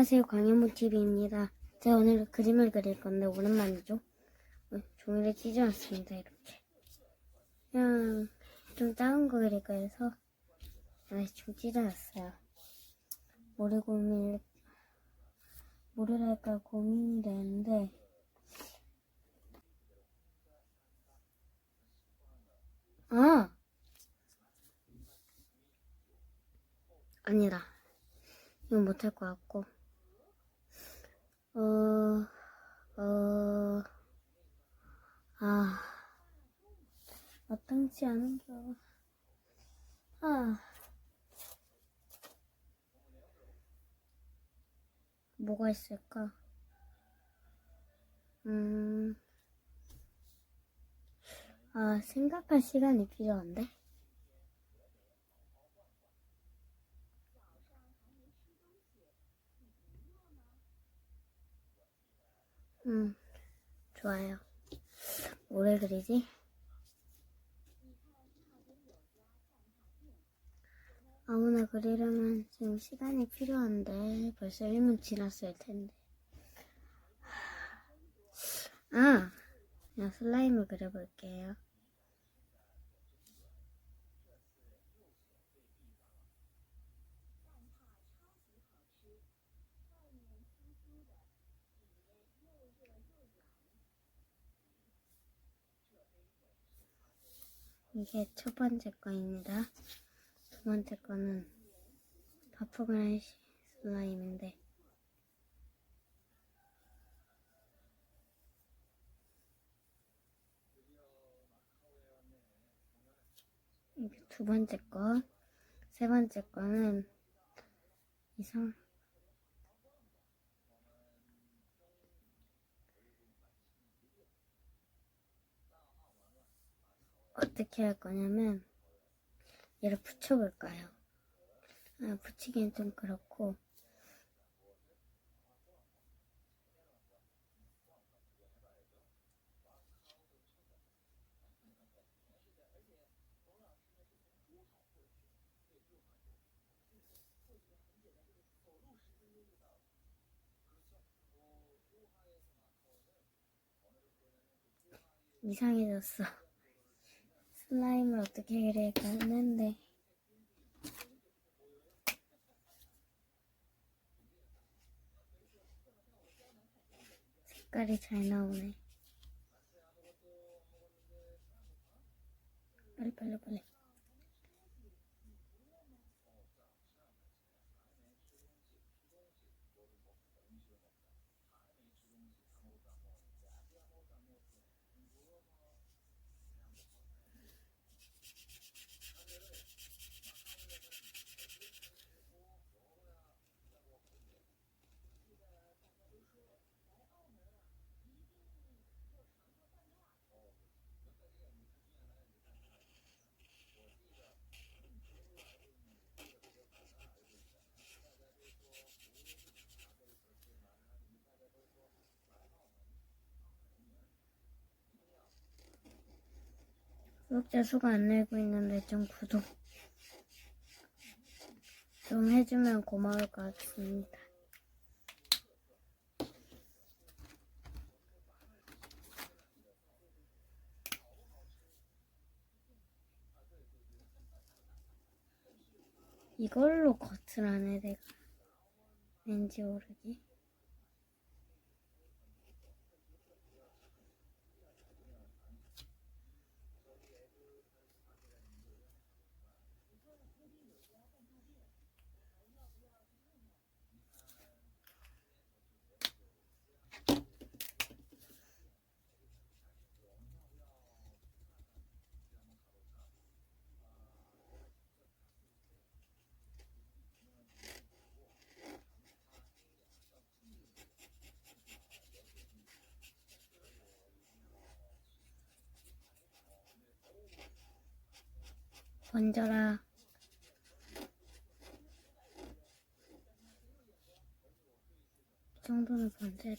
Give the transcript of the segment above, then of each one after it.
안녕하세요. 광현모TV입니다. 제가 오늘 그림을 그릴 건데 오랜만이죠? 어, 종이를 찢어 놨습니다. 이렇게. 그냥 좀 작은 거 그릴까 해서 다시 좀 찢어 놨어요. 뭐를 고민, 뭐를 할까 고민이 되는데 아! 아니다. 이건 못할 것 같고. 어, 어, 아, 마땅치 않은 겨. 아, 뭐가 있을까? 음, 아, 생각할 시간이 필요한데? 음, 좋아요. 뭐를 그리지? 아무나 그리려면 지금 시간이 필요한데 벌써 1분 지났을 텐데. 아, 그냥 슬라임을 그려볼게요. 이게 첫 번째 거입니다. 두 번째 거는 바프그라이시 슬라임인데 두 번째 거, 세 번째 거는 이상 어떻게 할 거냐면 얘를 붙여볼까요? 아, 붙이기엔 좀 그렇고 이상해졌어. 슬라임을 어떻게 그릴까 했는데 색깔이 잘 나오네. 빨리 빨리 빨리. 구독자 수가 안 늘고 있는데 좀 구독 좀 해주면 고마울 것 같습니다. 이걸로 겉을 안 해, 내가. 왠지 모르게. 번져라. 이 정도는 번져야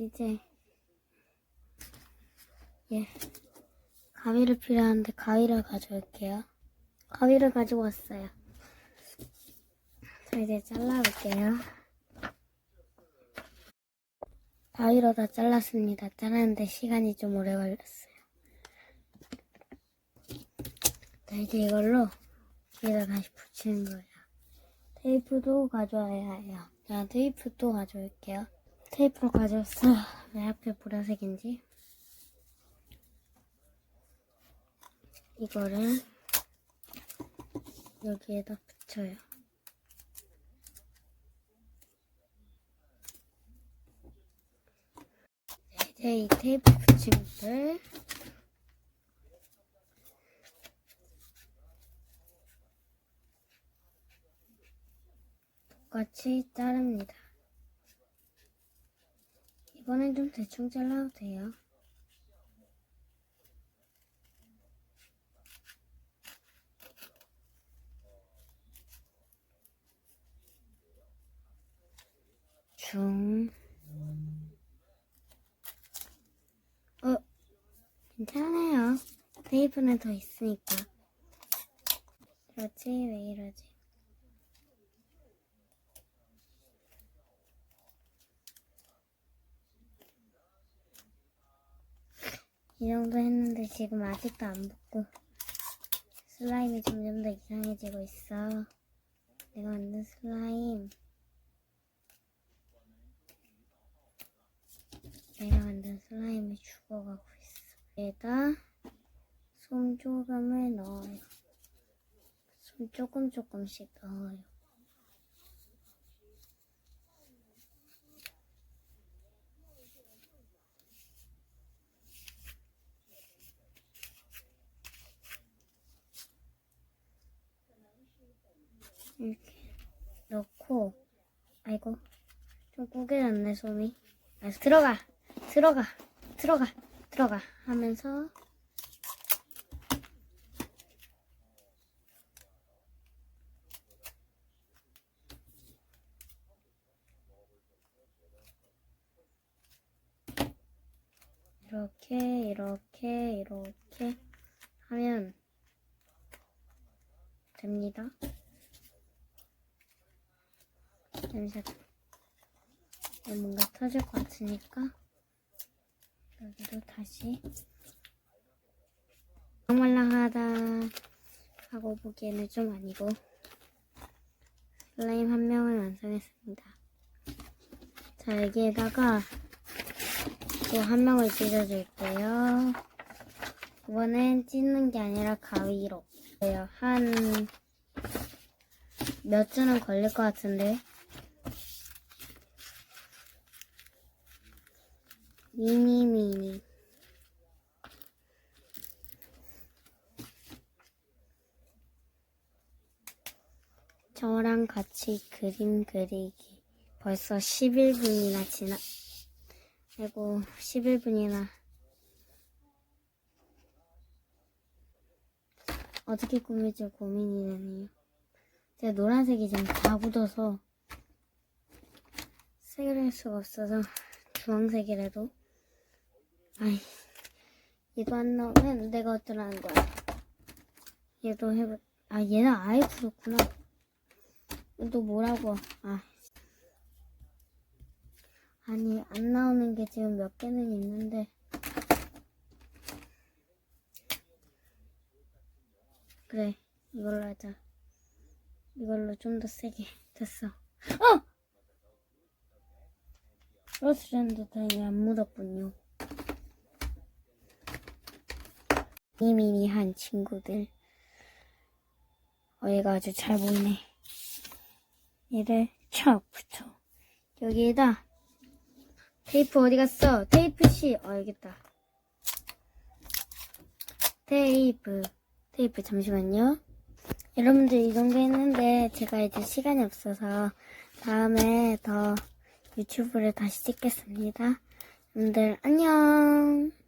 이제 예 가위를 필요한데 가위를 가져올게요. 가위를 가지고 왔어요. 자 이제 잘라볼게요. 가위로 다 잘랐습니다. 자르는데 시간이 좀 오래 걸렸어요. 자 이제 이걸로 여기다 다시 붙이는 거예요. 테이프도 가져와야 해요. 자 테이프 또 가져올게요. 테이프를 가져왔어요. 왜 하필 보라색인지. 이거를 여기에다 붙여요. 네, 이제 이 테이프 것들 똑같이 자릅니다. 이번엔 좀 대충 잘라도 돼요. 중. 어, 괜찮아요. 테이프는 더 있으니까. 그렇지, 왜 이러지? 이 정도 했는데 지금 아직도 안 붙고 슬라임이 점점 더 이상해지고 있어. 내가 만든 슬라임. 내가 만든 슬라임이 죽어가고 있어. 여기다 솜 조금을 넣어요. 솜 조금 조금씩 넣어요. 이렇게 넣고 아이고 좀 구겨졌네 솜이 아, 들어가 들어가 들어가 들어가 하면서 이렇게 이렇게 이렇게 하면 됩니다. 냄새 뭔가 터질 것 같으니까 여기도 다시 말랑말랑하다 하고 보기에는 좀 아니고 슬라임 한 명을 완성했습니다. 자 여기에다가 또 한 명을 찢어줄게요. 이번엔 찢는 게 아니라 가위로. 한 몇 주는 걸릴 것 같은데 미니 미니 저랑 같이 그림 그리기. 벌써 11분이나 지나 아이고 11분이나. 어떻게 꾸밀지 고민이 되네요. 제가 노란색이 지금 다 묻어서 색을 할 수가 없어서 주황색이라도 아이 얘도 안 나오면 내가 어쩌라는 거야? 얘도 해보 아 얘는 아예 굳었구나. 또 뭐라고? 아. 아니 안 나오는 게 지금 몇 개는 있는데. 그래 이걸로 하자. 이걸로 좀 더 세게. 됐어. 어! 러스랜드 다행히 안 묻었군요 미미미한 친구들 어 얘가 아주 잘 보이네 얘를 촥 붙여 여기에다 테이프 어디 갔어? 테이프 씨. 어, 여기 있다. 테이프. 테이프 잠시만요. 여러분들 이 정도 했는데 제가 이제 시간이 없어서 다음에 더 유튜브를 다시 찍겠습니다. 여러분들 안녕.